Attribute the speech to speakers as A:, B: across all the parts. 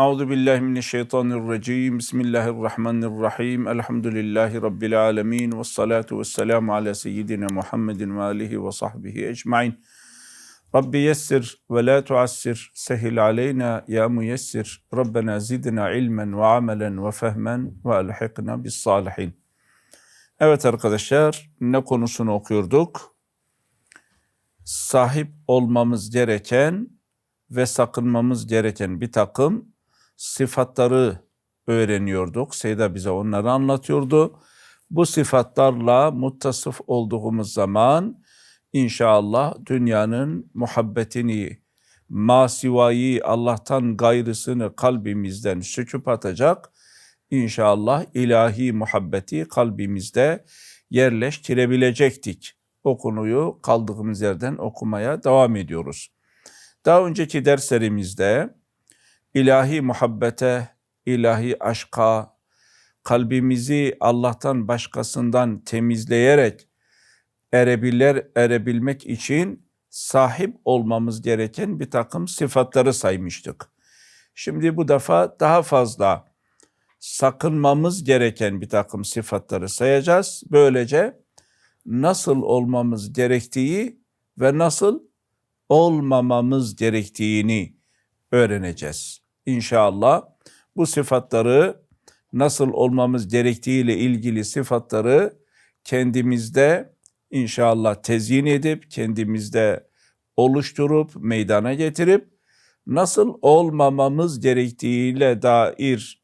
A: Euzu billahi mineşşeytanirracim. Bismillahirrahmanirrahim. Elhamdülillahi rabbil alamin ve salatu vesselamü ala seyyidina Muhammedin ve alihi ve sahbihi ecmaîn. Rabbi yessir ve la tuassir. Sehil aleyna ya müyessir. Rabbena zidna ilmen ve amelen ve fehmen ve elhikna bis salihin. Evet arkadaşlar ne konusunu okuyorduk? Sahip olmamız gereken ve sakınmamız gereken bir takım sıfatları öğreniyorduk. Seyda bize onları anlatıyordu. Bu sıfatlarla muttasıf olduğumuz zaman inşallah dünyanın muhabbetini, masivayı, Allah'tan gayrısını kalbimizden söküp atacak. İnşallah ilahi muhabbeti kalbimizde yerleştirebilecektik. O konuyu kaldığımız yerden okumaya devam ediyoruz. Daha önceki derslerimizde ilahi muhabbete, ilahi aşka, kalbimizi Allah'tan başkasından temizleyerek erebilir, erebilmek için sahip olmamız gereken bir takım sıfatları saymıştık. Şimdi bu defa daha fazla sakınmamız gereken bir takım sıfatları sayacağız. Böylece nasıl olmamız gerektiği ve nasıl olmamamız gerektiğini öğreneceğiz. İnşallah. Bu sıfatları nasıl olmamız gerektiğiyle ilgili sıfatları kendimizde inşallah tezyin edip kendimizde oluşturup meydana getirip nasıl olmamamız gerektiğiyle dair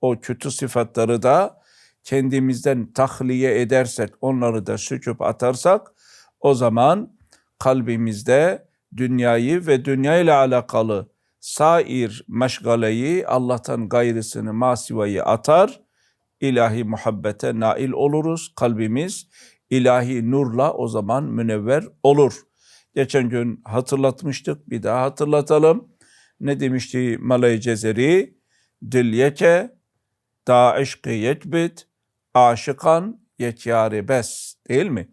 A: o kötü sıfatları da kendimizden tahliye edersek, onları da söküp atarsak o zaman kalbimizde dünyayı ve dünya ile alakalı sair meşgaleyi Allah'tan gayrısını masivayı atar, ilahi muhabbete nail oluruz. Kalbimiz ilahi nurla o zaman münevver olur. Geçen gün hatırlatmıştık, bir daha hatırlatalım. Ne demişti Malay Cezeri? Dilyeke da aşkı yekbit, aşıkan yekyari bes. Değil mi?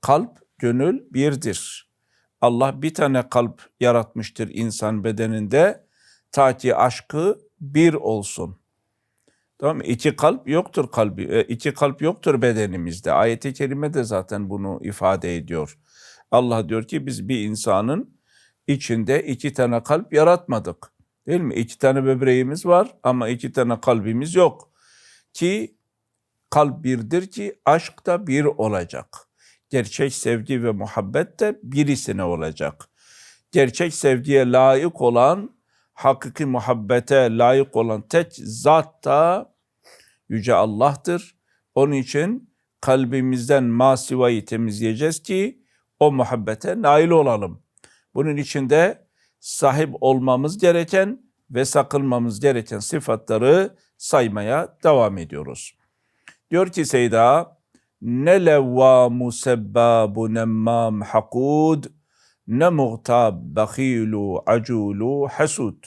A: Kalp, gönül birdir. Allah bir tane kalp yaratmıştır insan bedeninde ta ki aşkı bir olsun. Tamam mı? İki kalp yoktur kalbi. e, iki kalp yoktur bedenimizde. Ayet-i kerime de zaten bunu ifade ediyor. Allah diyor ki biz bir insanın içinde iki tane kalp yaratmadık. Değil mi? İki tane böbreğimiz var ama iki tane kalbimiz yok. Ki kalp birdir ki aşk da bir olacak. Gerçek sevgi ve muhabbet de birisine olacak. Gerçek sevgiye layık olan, hakiki muhabbete layık olan tek zat da Yüce Allah'tır. Onun için kalbimizden masivayı temizleyeceğiz ki o muhabbete nail olalım. Bunun için de sahip olmamız gereken ve sakınmamız gereken sıfatları saymaya devam ediyoruz. Diyor ki Seyda, ne levvamu sebbabu nemmam hakud, ne muhtab bakhilu aculu hasud.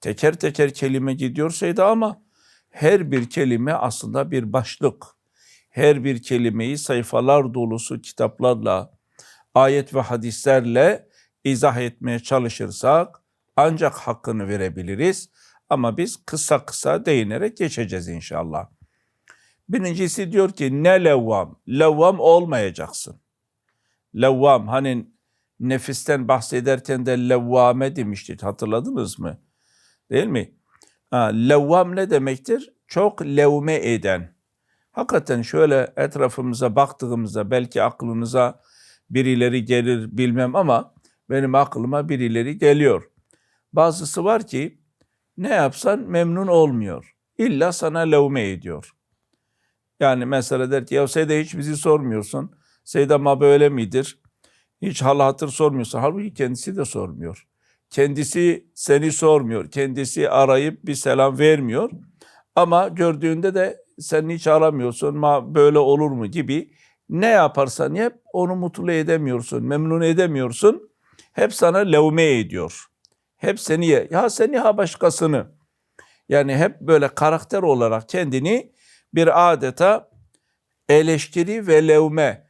A: Teker teker kelime gidiyor Seyda ama her bir kelime aslında bir başlık. Her bir kelimeyi sayfalar dolusu kitaplarla, ayet ve hadislerle izah etmeye çalışırsak ancak hakkını verebiliriz. Ama biz kısa kısa değinerek geçeceğiz inşallah. Birincisi diyor ki ne levvam? Levvam olmayacaksın. Levvam hani nefisten bahsederken de levvame demiştik hatırladınız mı? Değil mi? Ha, levvam ne demektir? Çok levme eden. Hakikaten şöyle etrafımıza baktığımızda belki aklınıza birileri gelir bilmem ama benim aklıma birileri geliyor. Bazısı var ki ne yapsan memnun olmuyor. İlla sana levme ediyor. Yani mesela der ki ya Seyda hiç bizi sormuyorsun. Seyda ma böyle midir? Hiç hal hatır sormuyorsun. Halbuki kendisi de sormuyor. Kendisi seni sormuyor. Kendisi arayıp bir selam vermiyor. Ama gördüğünde de sen hiç aramıyorsun. Ma böyle olur mu gibi ne yaparsan yap onu mutlu edemiyorsun, memnun edemiyorsun. Hep sana levme ediyor. Hep seni. Ya seni ha başkasını. Yani hep böyle karakter olarak kendini bir adeta eleştiri ve levme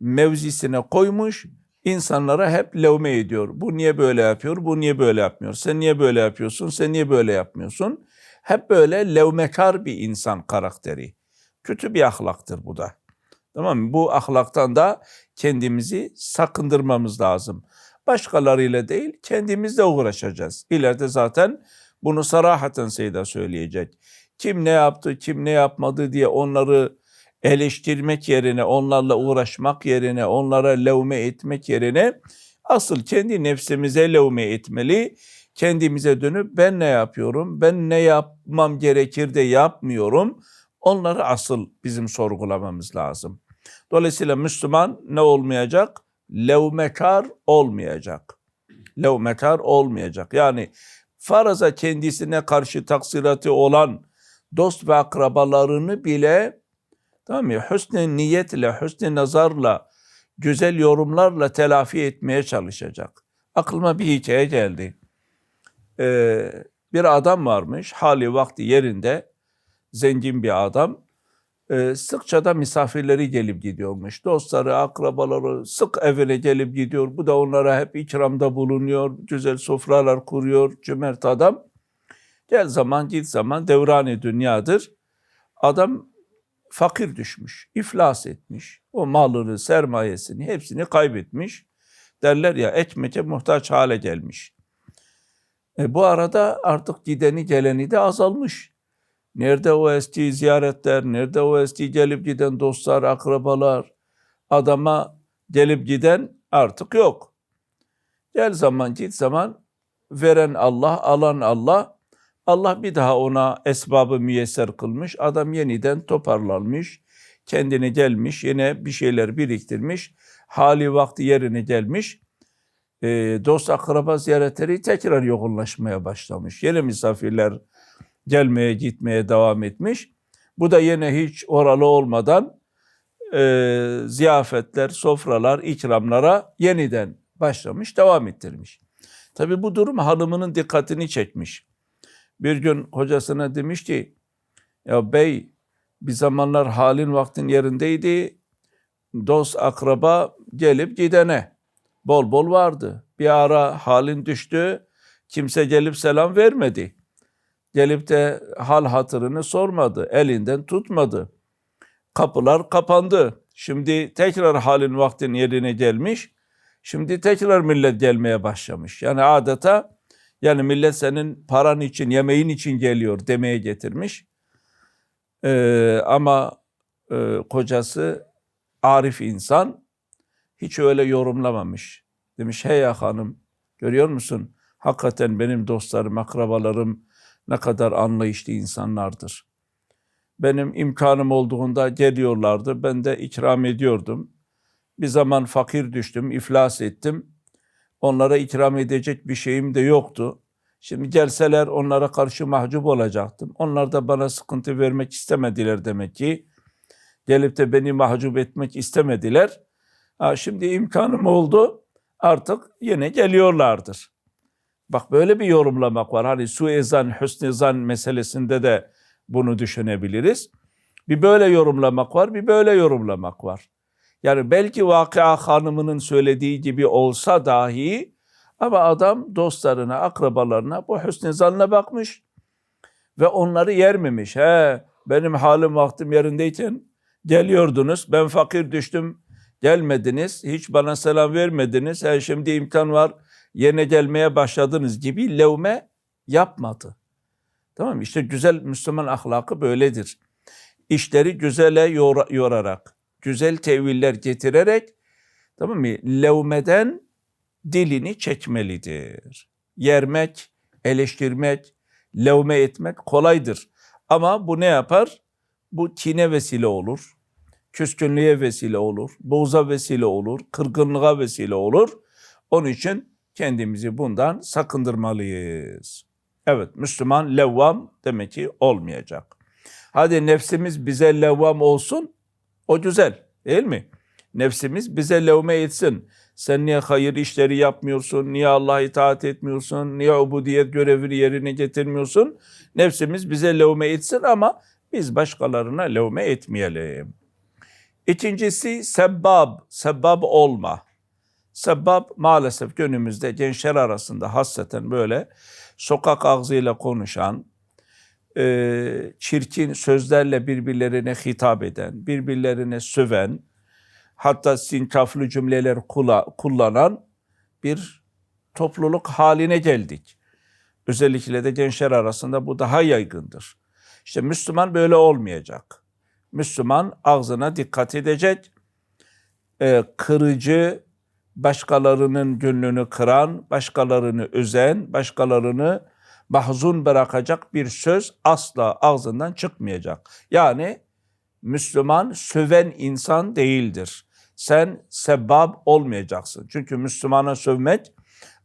A: mevzisine koymuş. insanlara hep levme ediyor. Bu niye böyle yapıyor, bu niye böyle yapmıyor, sen niye böyle yapıyorsun, sen niye böyle yapmıyorsun. Hep böyle levmekar bir insan karakteri. Kötü bir ahlaktır bu da. Tamam mı? Bu ahlaktan da kendimizi sakındırmamız lazım. Başkalarıyla değil, kendimizle uğraşacağız. İleride zaten bunu sarahaten Seyda söyleyecek. Kim ne yaptı, kim ne yapmadı diye onları eleştirmek yerine, onlarla uğraşmak yerine, onlara levme etmek yerine asıl kendi nefsimize levme etmeli. Kendimize dönüp ben ne yapıyorum, ben ne yapmam gerekir de yapmıyorum. Onları asıl bizim sorgulamamız lazım. Dolayısıyla Müslüman ne olmayacak? Levmekar olmayacak. Levmekar olmayacak. Yani faraza kendisine karşı taksiratı olan dost ve akrabalarını bile tamam mı? Hüsnü niyetle, hüsnü nazarla, güzel yorumlarla telafi etmeye çalışacak. Aklıma bir hikaye geldi. Ee, bir adam varmış, hali vakti yerinde, zengin bir adam. Ee, sıkça da misafirleri gelip gidiyormuş. Dostları, akrabaları sık evine gelip gidiyor. Bu da onlara hep ikramda bulunuyor. Güzel sofralar kuruyor. Cömert adam. Gel zaman git zaman devrani dünyadır. Adam fakir düşmüş, iflas etmiş. O malını, sermayesini hepsini kaybetmiş. Derler ya ekmeke muhtaç hale gelmiş. E, bu arada artık gideni geleni de azalmış. Nerede o eski ziyaretler, nerede o eski gelip giden dostlar, akrabalar, adama gelip giden artık yok. Gel zaman git zaman veren Allah, alan Allah. Allah bir daha ona esbabı müyesser kılmış. Adam yeniden toparlanmış, kendine gelmiş, yine bir şeyler biriktirmiş. Hali vakti yerine gelmiş. E, dost akraba ziyaretleri tekrar yoğunlaşmaya başlamış. Yeni misafirler gelmeye gitmeye devam etmiş. Bu da yine hiç oralı olmadan e, ziyafetler, sofralar, ikramlara yeniden başlamış, devam ettirmiş. Tabi bu durum hanımının dikkatini çekmiş. Bir gün kocasına demiş ki, ya bey bir zamanlar halin vaktin yerindeydi, dost akraba gelip gidene bol bol vardı. Bir ara halin düştü, kimse gelip selam vermedi. Gelip de hal hatırını sormadı, elinden tutmadı. Kapılar kapandı. Şimdi tekrar halin vaktin yerine gelmiş. Şimdi tekrar millet gelmeye başlamış. Yani adeta yani millet senin paran için, yemeğin için geliyor demeye getirmiş. Ee, ama e, kocası arif insan hiç öyle yorumlamamış. Demiş hey ya hanım görüyor musun? Hakikaten benim dostlarım, akrabalarım ne kadar anlayışlı insanlardır. Benim imkanım olduğunda geliyorlardı. Ben de ikram ediyordum. Bir zaman fakir düştüm, iflas ettim. Onlara ikram edecek bir şeyim de yoktu. Şimdi gelseler onlara karşı mahcup olacaktım. Onlar da bana sıkıntı vermek istemediler demek ki. Gelip de beni mahcup etmek istemediler. Ha, şimdi imkanım oldu. Artık yine geliyorlardır. Bak böyle bir yorumlamak var. Hani suezan, hüsnizan meselesinde de bunu düşünebiliriz. Bir böyle yorumlamak var, bir böyle yorumlamak var. Yani belki vakıa hanımının söylediği gibi olsa dahi ama adam dostlarına, akrabalarına bu hüsnü zanla bakmış ve onları yermemiş. He, benim halim vaktim yerindeyken geliyordunuz, ben fakir düştüm, gelmediniz, hiç bana selam vermediniz, he, şimdi imkan var, yerine gelmeye başladınız gibi levme yapmadı. Tamam mı? İşte güzel Müslüman ahlakı böyledir. İşleri güzele yor yorarak, güzel teviller getirerek tamam mı? Levmeden dilini çekmelidir. Yermek, eleştirmek, levme etmek kolaydır. Ama bu ne yapar? Bu kine vesile olur. Küskünlüğe vesile olur. Boğza vesile olur. Kırgınlığa vesile olur. Onun için kendimizi bundan sakındırmalıyız. Evet, Müslüman levvam demek ki olmayacak. Hadi nefsimiz bize levvam olsun, o güzel değil mi? Nefsimiz bize levme etsin. Sen niye hayır işleri yapmıyorsun? Niye Allah'a itaat etmiyorsun? Niye ubudiyet görevini yerine getirmiyorsun? Nefsimiz bize levme etsin ama biz başkalarına levme etmeyelim. İkincisi sebbab, sebbab olma. Sebab maalesef günümüzde gençler arasında hasreten böyle sokak ağzıyla konuşan, e, çirkin sözlerle birbirlerine hitap eden, birbirlerine söven, hatta sinkaflı cümleler kula- kullanan bir topluluk haline geldik. Özellikle de gençler arasında bu daha yaygındır. İşte Müslüman böyle olmayacak. Müslüman ağzına dikkat edecek. Ee, kırıcı, başkalarının gönlünü kıran, başkalarını özen, başkalarını mahzun bırakacak bir söz asla ağzından çıkmayacak. Yani Müslüman söven insan değildir. Sen sebab olmayacaksın. Çünkü Müslümana sövmek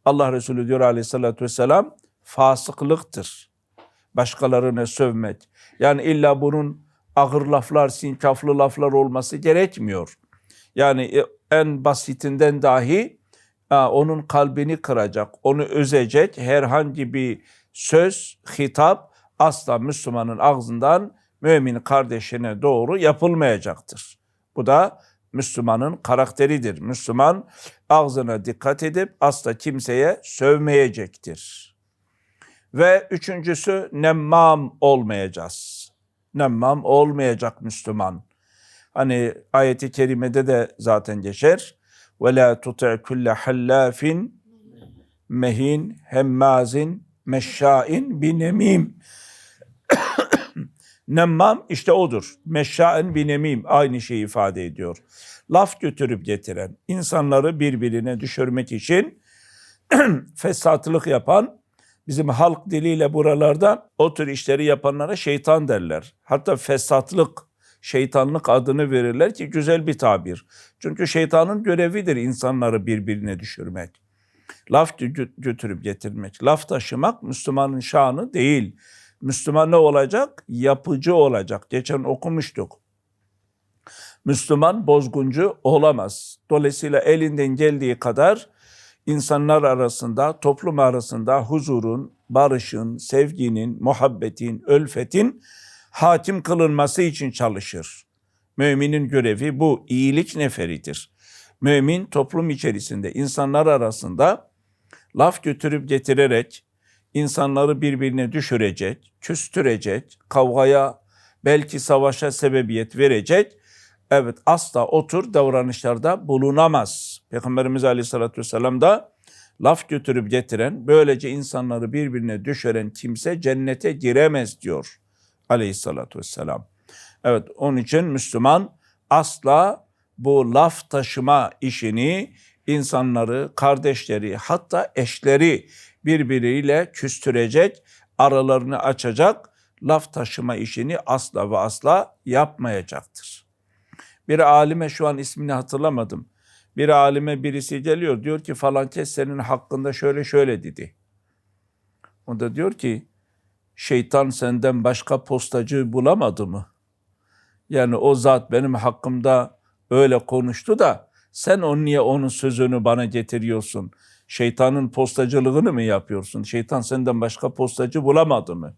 A: Allah Resulü diyor aleyhissalatü vesselam fasıklıktır. Başkalarına sövmek. Yani illa bunun ağır laflar, sinkaflı laflar olması gerekmiyor. Yani e, en basitinden dahi onun kalbini kıracak, onu özecek herhangi bir söz, hitap asla Müslümanın ağzından mümin kardeşine doğru yapılmayacaktır. Bu da Müslümanın karakteridir. Müslüman ağzına dikkat edip asla kimseye sövmeyecektir. Ve üçüncüsü nemmam olmayacağız. Nemmam olmayacak Müslüman. Hani ayeti kerimede de zaten geçer. Ve la tuti' kulle hallafin mehin hemmazin meşşain binemim. Nemmam işte odur. Meşşain binemim aynı şeyi ifade ediyor. Laf götürüp getiren, insanları birbirine düşürmek için fesatlık yapan, bizim halk diliyle buralarda o tür işleri yapanlara şeytan derler. Hatta fesatlık, şeytanlık adını verirler ki güzel bir tabir. Çünkü şeytanın görevidir insanları birbirine düşürmek. Laf gö- götürüp getirmek, laf taşımak Müslümanın şanı değil. Müslüman ne olacak? Yapıcı olacak. Geçen okumuştuk. Müslüman bozguncu olamaz. Dolayısıyla elinden geldiği kadar insanlar arasında, toplum arasında huzurun, barışın, sevginin, muhabbetin, ölfetin hakim kılınması için çalışır. Müminin görevi bu. iyilik neferidir. Mümin toplum içerisinde, insanlar arasında laf götürüp getirerek insanları birbirine düşürecek, küstürecek, kavgaya, belki savaşa sebebiyet verecek Evet asla o tür davranışlarda bulunamaz. Peygamberimiz Aleyhisselatü Vesselam da laf götürüp getiren, böylece insanları birbirine düşüren kimse cennete giremez diyor Aleyhisselatü Vesselam. Evet onun için Müslüman asla bu laf taşıma işini insanları, kardeşleri hatta eşleri birbiriyle küstürecek, aralarını açacak laf taşıma işini asla ve asla yapmayacaktır. Bir alime şu an ismini hatırlamadım. Bir alime birisi geliyor diyor ki falan kes senin hakkında şöyle şöyle dedi. O da diyor ki şeytan senden başka postacı bulamadı mı? Yani o zat benim hakkımda öyle konuştu da sen on niye onun sözünü bana getiriyorsun? Şeytanın postacılığını mı yapıyorsun? Şeytan senden başka postacı bulamadı mı?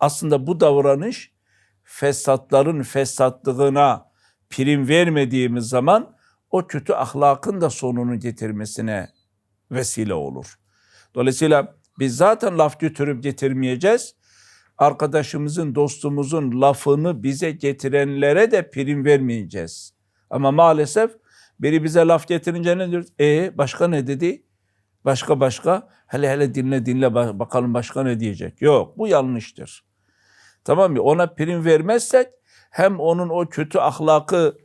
A: Aslında bu davranış fesatların fesatlığına prim vermediğimiz zaman o kötü ahlakın da sonunu getirmesine vesile olur. Dolayısıyla biz zaten laf götürüp getirmeyeceğiz. Arkadaşımızın, dostumuzun lafını bize getirenlere de prim vermeyeceğiz. Ama maalesef biri bize laf getirince ne diyor? E başka ne dedi? Başka başka. Hele hele dinle dinle bakalım başka ne diyecek. Yok bu yanlıştır. Tamam mı? Ona prim vermezsek hem onun o kötü ahlakı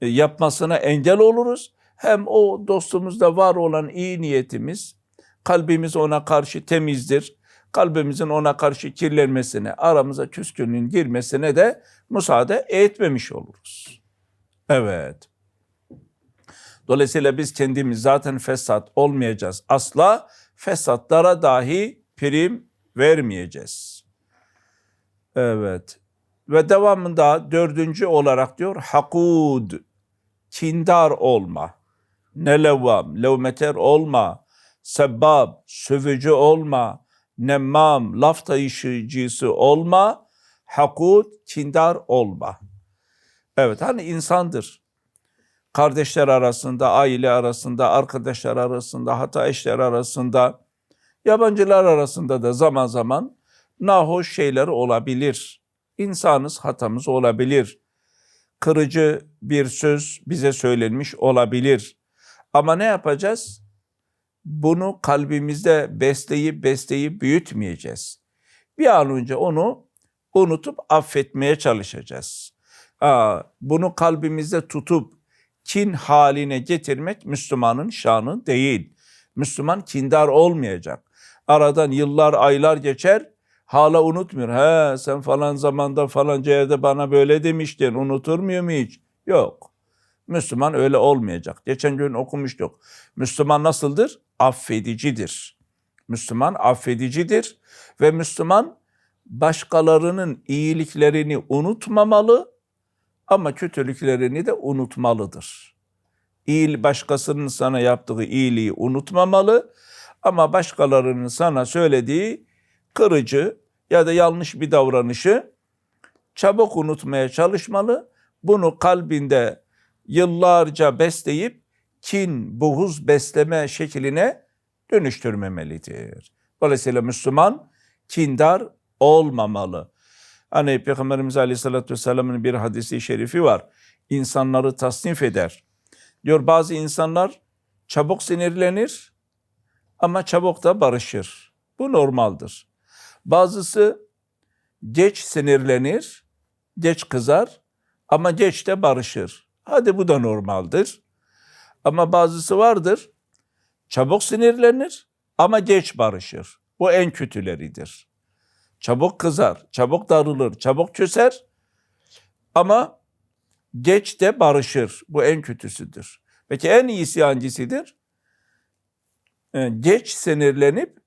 A: e, yapmasına engel oluruz. Hem o dostumuzda var olan iyi niyetimiz, kalbimiz ona karşı temizdir. Kalbimizin ona karşı kirlenmesine, aramıza küskünlüğün girmesine de müsaade etmemiş oluruz. Evet. Dolayısıyla biz kendimiz zaten fesat olmayacağız. Asla fesatlara dahi prim vermeyeceğiz. Evet. Ve devamında dördüncü olarak diyor hakud, kindar olma, nelevvam, levmeter olma, sebab, sövücü olma, nemmam, laf taşıyıcısı olma, hakud, kindar olma. Evet hani insandır. kardeşler arasında, aile arasında, arkadaşlar arasında, hatta eşler arasında, yabancılar arasında da zaman zaman nahoş şeyler olabilir. İnsanız, hatamız olabilir. Kırıcı bir söz bize söylenmiş olabilir. Ama ne yapacağız? Bunu kalbimizde besleyip besleyip büyütmeyeceğiz. Bir an önce onu unutup affetmeye çalışacağız. Bunu kalbimizde tutup kin haline getirmek Müslümanın şanı değil. Müslüman kindar olmayacak. Aradan yıllar, aylar geçer, hala unutmuyor. He sen falan zamanda falanca yerde bana böyle demiştin, unutur muyum hiç? Yok. Müslüman öyle olmayacak. Geçen gün okumuştuk. Müslüman nasıldır? Affedicidir. Müslüman affedicidir ve Müslüman başkalarının iyiliklerini unutmamalı ama kötülüklerini de unutmalıdır. İyi başkasının sana yaptığı iyiliği unutmamalı ama başkalarının sana söylediği kırıcı ya da yanlış bir davranışı çabuk unutmaya çalışmalı. Bunu kalbinde yıllarca besleyip kin, buhuz besleme şekline dönüştürmemelidir. Dolayısıyla Müslüman kindar olmamalı. Hani Peygamberimiz Aleyhisselatü Vesselam'ın bir hadisi şerifi var. İnsanları tasnif eder. Diyor bazı insanlar çabuk sinirlenir ama çabuk da barışır. Bu normaldir. Bazısı geç sinirlenir, geç kızar ama geç de barışır. Hadi bu da normaldir. Ama bazısı vardır, çabuk sinirlenir ama geç barışır. Bu en kötüleridir. Çabuk kızar, çabuk darılır, çabuk küser ama geç de barışır. Bu en kötüsüdür. Peki en iyisi hangisidir? Ee, Geç sinirlenip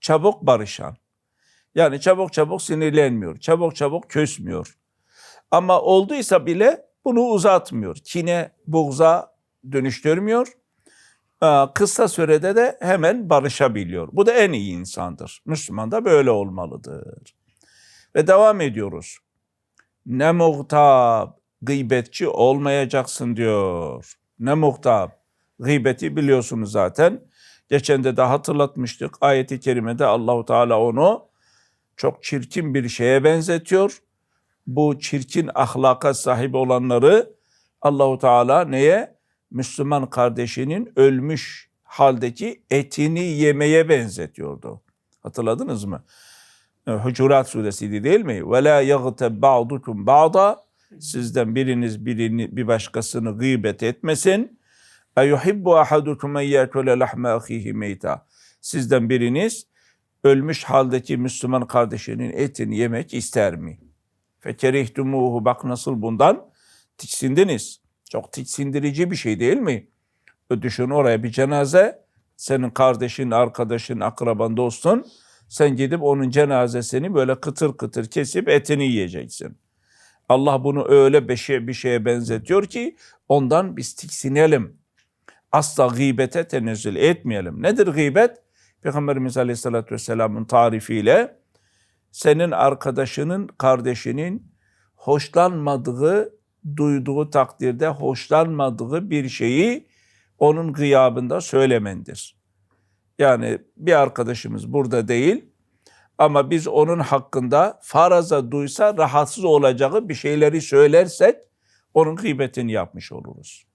A: çabuk barışan. Yani çabuk çabuk sinirlenmiyor, çabuk çabuk küsmüyor. Ama olduysa bile bunu uzatmıyor. Kine, buğza dönüştürmüyor. Ee, Kısa sürede de hemen barışabiliyor. Bu da en iyi insandır. Müslüman da böyle olmalıdır. Ve devam ediyoruz. Ne muhtab, gıybetçi olmayacaksın diyor. Ne muhtab. Gıybeti biliyorsunuz zaten. Geçen de de hatırlatmıştık. Ayeti kerimede Allahu Teala onu çok çirkin bir şeye benzetiyor. Bu çirkin ahlaka sahip olanları Allahu Teala neye? Müslüman kardeşinin ölmüş haldeki etini yemeye benzetiyordu. Hatırladınız mı? Hucurat suresiydi değil mi? Ve la yagtab ba'dukum ba'da sizden biriniz birini bir başkasını gıybet etmesin. Eyuhibbu ahadukum en yekule lahme ahihi meyta. Sizden biriniz ölmüş haldeki Müslüman kardeşinin etini yemek ister mi? Fekerihtumuhu bak nasıl bundan tiksindiniz. Çok tiksindirici bir şey değil mi? Düşün oraya bir cenaze, senin kardeşin, arkadaşın, akraban, dostun. Sen gidip onun cenazesini böyle kıtır kıtır kesip etini yiyeceksin. Allah bunu öyle bir, şey, bir şeye benzetiyor ki ondan biz tiksinelim. Asla gıybete tenezzül etmeyelim. Nedir gıybet? Peygamberimiz Aleyhisselatü Vesselam'ın tarifiyle senin arkadaşının, kardeşinin hoşlanmadığı, duyduğu takdirde hoşlanmadığı bir şeyi onun gıyabında söylemendir. Yani bir arkadaşımız burada değil ama biz onun hakkında faraza duysa rahatsız olacağı bir şeyleri söylersek onun gıybetini yapmış oluruz.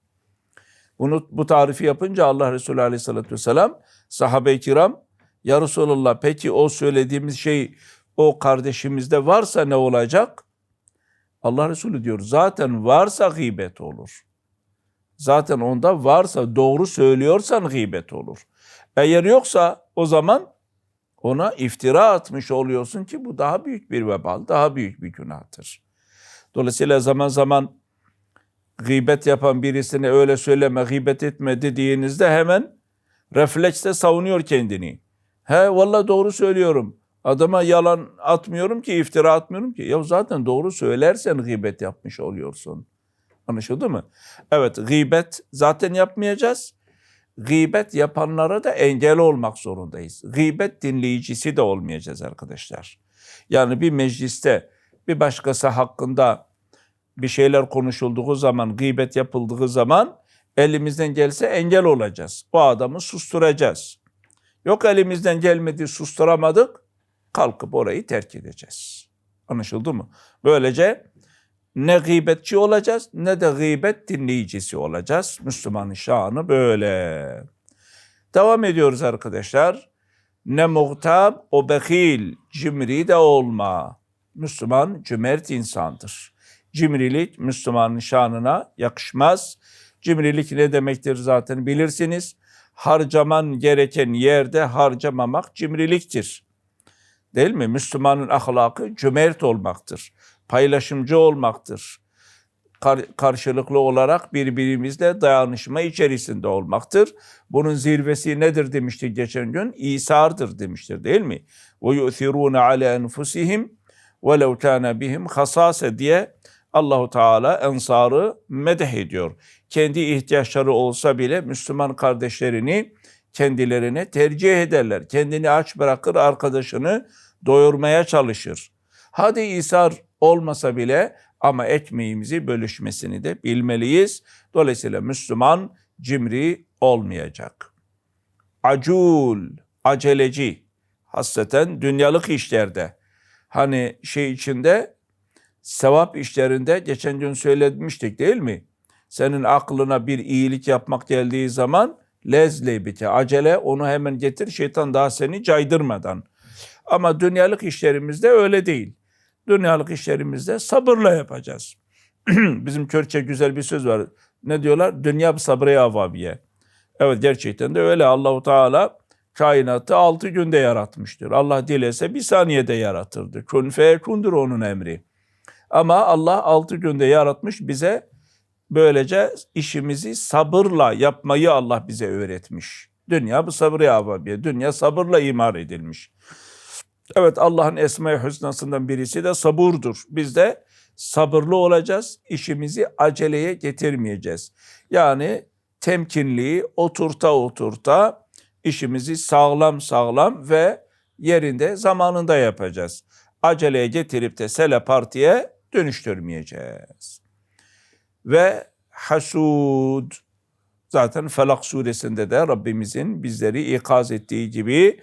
A: Bunu, bu tarifi yapınca Allah Resulü Aleyhisselatü Vesselam sahabe-i kiram ya Resulallah peki o söylediğimiz şey o kardeşimizde varsa ne olacak? Allah Resulü diyor zaten varsa gıybet olur. Zaten onda varsa doğru söylüyorsan gıybet olur. Eğer yoksa o zaman ona iftira atmış oluyorsun ki bu daha büyük bir vebal, daha büyük bir günahtır. Dolayısıyla zaman zaman gıybet yapan birisine öyle söyleme, gıybet etme dediğinizde hemen refleksle savunuyor kendini. He vallahi doğru söylüyorum. Adama yalan atmıyorum ki, iftira atmıyorum ki. Ya zaten doğru söylersen gıybet yapmış oluyorsun. Anlaşıldı mı? Evet, gıybet zaten yapmayacağız. Gıybet yapanlara da engel olmak zorundayız. Gıybet dinleyicisi de olmayacağız arkadaşlar. Yani bir mecliste bir başkası hakkında bir şeyler konuşulduğu zaman, gıybet yapıldığı zaman Elimizden gelse engel olacağız. O adamı susturacağız. Yok elimizden gelmedi susturamadık. Kalkıp orayı terk edeceğiz. Anlaşıldı mı? Böylece ne gıybetçi olacağız ne de gıybet dinleyicisi olacağız. Müslümanın şanı böyle. Devam ediyoruz arkadaşlar. Ne muhtab o bekil, cimri de olma. Müslüman cömert insandır. Cimrilik Müslümanın şanına yakışmaz. Cimrilik ne demektir zaten bilirsiniz. Harcaman gereken yerde harcamamak cimriliktir. Değil mi? Müslümanın ahlakı cömert olmaktır. Paylaşımcı olmaktır. Kar- karşılıklı olarak birbirimizle dayanışma içerisinde olmaktır. Bunun zirvesi nedir demiştik geçen gün? İsardır demiştir değil mi? Ve yu'thirûne ala enfusihim lev kâne bihim hasase diye Allahu Teala ensarı medeh ediyor. Kendi ihtiyaçları olsa bile Müslüman kardeşlerini kendilerine tercih ederler. Kendini aç bırakır, arkadaşını doyurmaya çalışır. Hadi isar olmasa bile ama ekmeğimizi bölüşmesini de bilmeliyiz. Dolayısıyla Müslüman cimri olmayacak. Acul, aceleci, hasreten dünyalık işlerde. Hani şey içinde, sevap işlerinde geçen gün söylemiştik değil mi? Senin aklına bir iyilik yapmak geldiği zaman lezle bite, acele onu hemen getir şeytan daha seni caydırmadan. Ama dünyalık işlerimizde öyle değil. Dünyalık işlerimizde sabırla yapacağız. Bizim Kürtçe güzel bir söz var. Ne diyorlar? Dünya sabrı avabiye. Evet gerçekten de öyle. Allahu Teala kainatı altı günde yaratmıştır. Allah dilese bir saniyede yaratırdı. Kun feyekundur onun emri. Ama Allah altı günde yaratmış bize böylece işimizi sabırla yapmayı Allah bize öğretmiş. Dünya bu sabrı avabiye. Dünya sabırla imar edilmiş. Evet Allah'ın Esma-i Hüsna'sından birisi de sabırdır. Biz de sabırlı olacağız. işimizi aceleye getirmeyeceğiz. Yani temkinli, oturta oturta işimizi sağlam sağlam ve yerinde zamanında yapacağız. Aceleye getirip de sele partiye dönüştürmeyeceğiz. Ve hasud zaten Felak suresinde de Rabbimizin bizleri ikaz ettiği gibi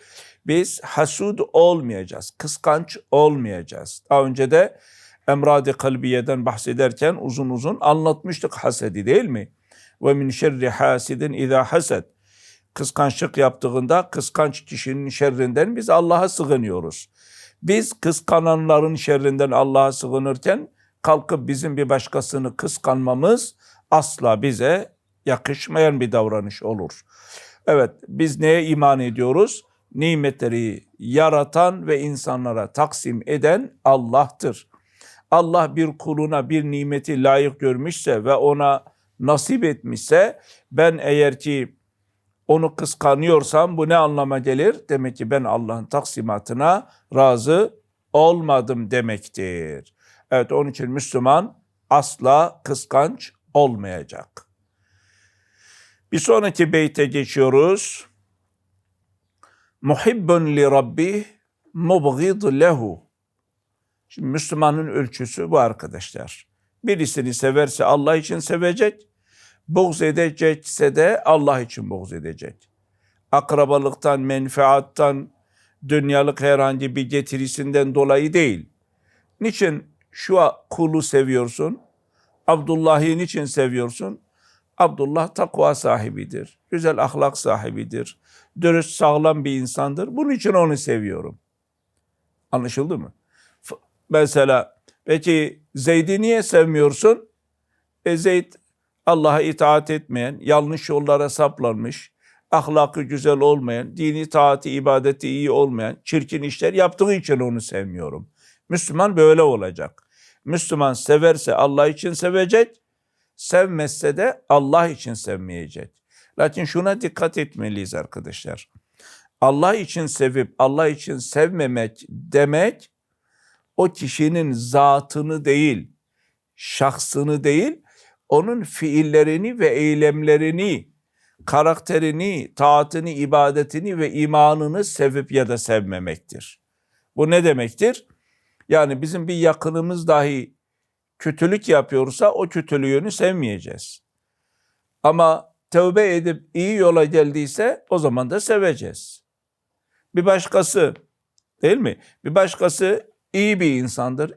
A: biz hasud olmayacağız, kıskanç olmayacağız. Daha önce de emrad-ı kalbiyeden bahsederken uzun uzun anlatmıştık hasedi değil mi? Ve min şerri hasidin izâ hased. Kıskançlık yaptığında kıskanç kişinin şerrinden biz Allah'a sığınıyoruz. Biz kıskananların şerrinden Allah'a sığınırken kalkıp bizim bir başkasını kıskanmamız asla bize yakışmayan bir davranış olur. Evet biz neye iman ediyoruz? nimetleri yaratan ve insanlara taksim eden Allah'tır. Allah bir kuluna bir nimeti layık görmüşse ve ona nasip etmişse ben eğer ki onu kıskanıyorsam bu ne anlama gelir? Demek ki ben Allah'ın taksimatına razı olmadım demektir. Evet onun için Müslüman asla kıskanç olmayacak. Bir sonraki beyte geçiyoruz muhibbun li rabbi mubgid lehu. Şimdi Müslümanın ölçüsü bu arkadaşlar. Birisini severse Allah için sevecek, buğz edecekse de Allah için buğz edecek. Akrabalıktan, menfaattan, dünyalık herhangi bir getirisinden dolayı değil. Niçin şu kulu seviyorsun? Abdullah'ı niçin seviyorsun? Abdullah takva sahibidir, güzel ahlak sahibidir, dürüst sağlam bir insandır. Bunun için onu seviyorum. Anlaşıldı mı? Mesela peki Zeyd'i niye sevmiyorsun? E Zeyd Allah'a itaat etmeyen, yanlış yollara saplanmış, ahlakı güzel olmayan, dini taati, ibadeti iyi olmayan, çirkin işler yaptığı için onu sevmiyorum. Müslüman böyle olacak. Müslüman severse Allah için sevecek, sevmezse de Allah için sevmeyecek. Lakin şuna dikkat etmeliyiz arkadaşlar. Allah için sevip Allah için sevmemek demek o kişinin zatını değil, şahsını değil, onun fiillerini ve eylemlerini, karakterini, taatını, ibadetini ve imanını sevip ya da sevmemektir. Bu ne demektir? Yani bizim bir yakınımız dahi kötülük yapıyorsa o kötülüğünü sevmeyeceğiz. Ama tövbe edip iyi yola geldiyse o zaman da seveceğiz. Bir başkası değil mi? Bir başkası iyi bir insandır.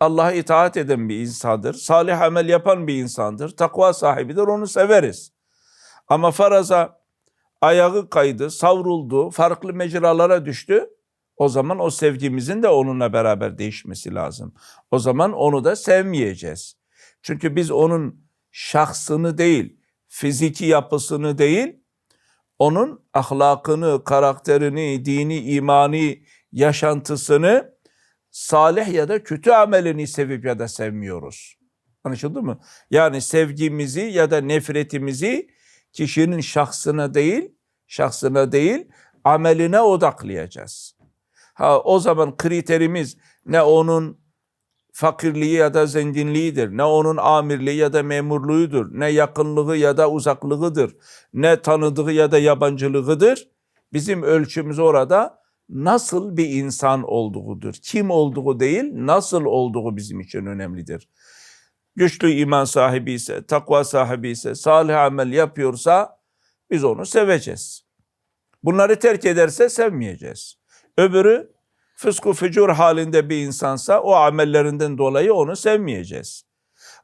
A: Allah'a itaat eden bir insandır. Salih amel yapan bir insandır. Takva sahibidir. Onu severiz. Ama faraza ayağı kaydı, savruldu, farklı mecralara düştü. O zaman o sevgimizin de onunla beraber değişmesi lazım. O zaman onu da sevmeyeceğiz. Çünkü biz onun şahsını değil, fiziki yapısını değil, onun ahlakını, karakterini, dini, imani yaşantısını, salih ya da kötü amelini sevip ya da sevmiyoruz. Anlaşıldı mı? Yani sevgimizi ya da nefretimizi kişinin şahsına değil, şahsına değil, ameline odaklayacağız. Ha o zaman kriterimiz ne onun fakirliği ya da zenginliğidir, ne onun amirliği ya da memurluğudur, ne yakınlığı ya da uzaklığıdır, ne tanıdığı ya da yabancılığıdır. Bizim ölçümüz orada nasıl bir insan olduğudur. Kim olduğu değil, nasıl olduğu bizim için önemlidir. Güçlü iman sahibi ise, takva sahibi ise, salih amel yapıyorsa biz onu seveceğiz. Bunları terk ederse sevmeyeceğiz. Öbürü fısku fücur halinde bir insansa o amellerinden dolayı onu sevmeyeceğiz.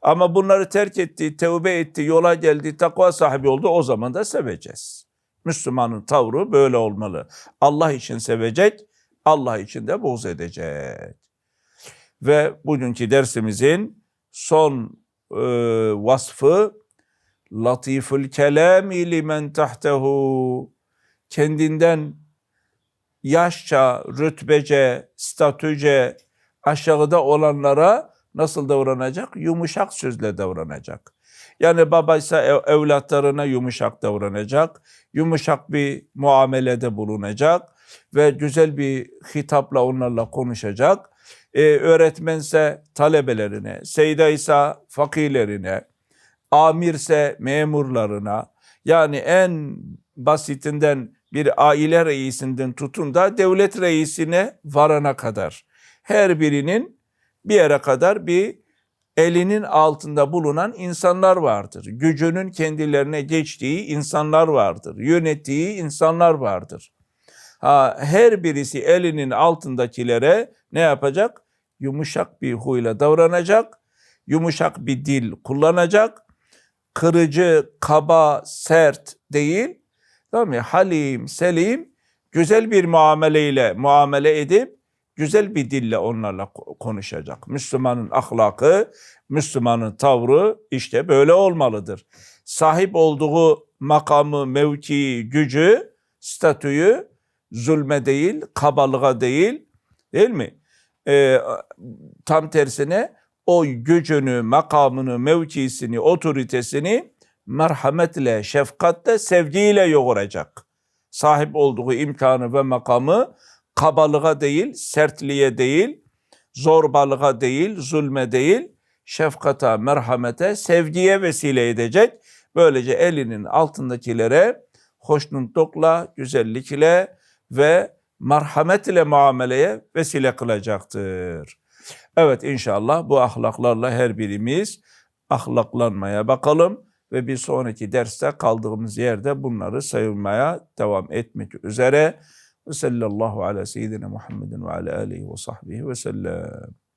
A: Ama bunları terk etti, tevbe etti, yola geldi, takva sahibi oldu o zaman da seveceğiz. Müslümanın tavrı böyle olmalı. Allah için sevecek, Allah için de buğz edecek. Ve bugünkü dersimizin son e, vasfı latiful kelami limen tahtehu kendinden yaşça, rütbece, statüce aşağıda olanlara nasıl davranacak? Yumuşak sözle davranacak. Yani babaysa ev, evlatlarına yumuşak davranacak, yumuşak bir muamelede bulunacak ve güzel bir hitapla onlarla konuşacak. Ee, öğretmense talebelerine, seyda ise fakirlerine, amirse memurlarına, yani en basitinden bir aile reisinden tutun da devlet reisine varana kadar her birinin bir yere kadar bir elinin altında bulunan insanlar vardır. Gücünün kendilerine geçtiği insanlar vardır. Yönettiği insanlar vardır. Ha, her birisi elinin altındakilere ne yapacak? Yumuşak bir huyla davranacak, yumuşak bir dil kullanacak, kırıcı, kaba, sert değil, Tamam mı? Halim, selim, güzel bir muameleyle muamele edip güzel bir dille onlarla konuşacak. Müslümanın ahlakı, Müslümanın tavrı işte böyle olmalıdır. Sahip olduğu makamı, mevkii, gücü, statüyü zulme değil, kabalığa değil, değil mi? Ee, tam tersine o gücünü, makamını, mevkisini, otoritesini merhametle, şefkatle, sevgiyle yoğuracak. Sahip olduğu imkanı ve makamı kabalığa değil, sertliğe değil, zorbalığa değil, zulme değil, şefkata, merhamete, sevgiye vesile edecek. Böylece elinin altındakilere hoşnutlukla, güzellikle ve merhamet ile muameleye vesile kılacaktır. Evet inşallah bu ahlaklarla her birimiz ahlaklanmaya bakalım ve bir sonraki derste kaldığımız yerde bunları sayılmaya devam etmek üzere. Ve sallallahu ala seyyidina Muhammedin ve ala alihi ve sahbihi ve sellem.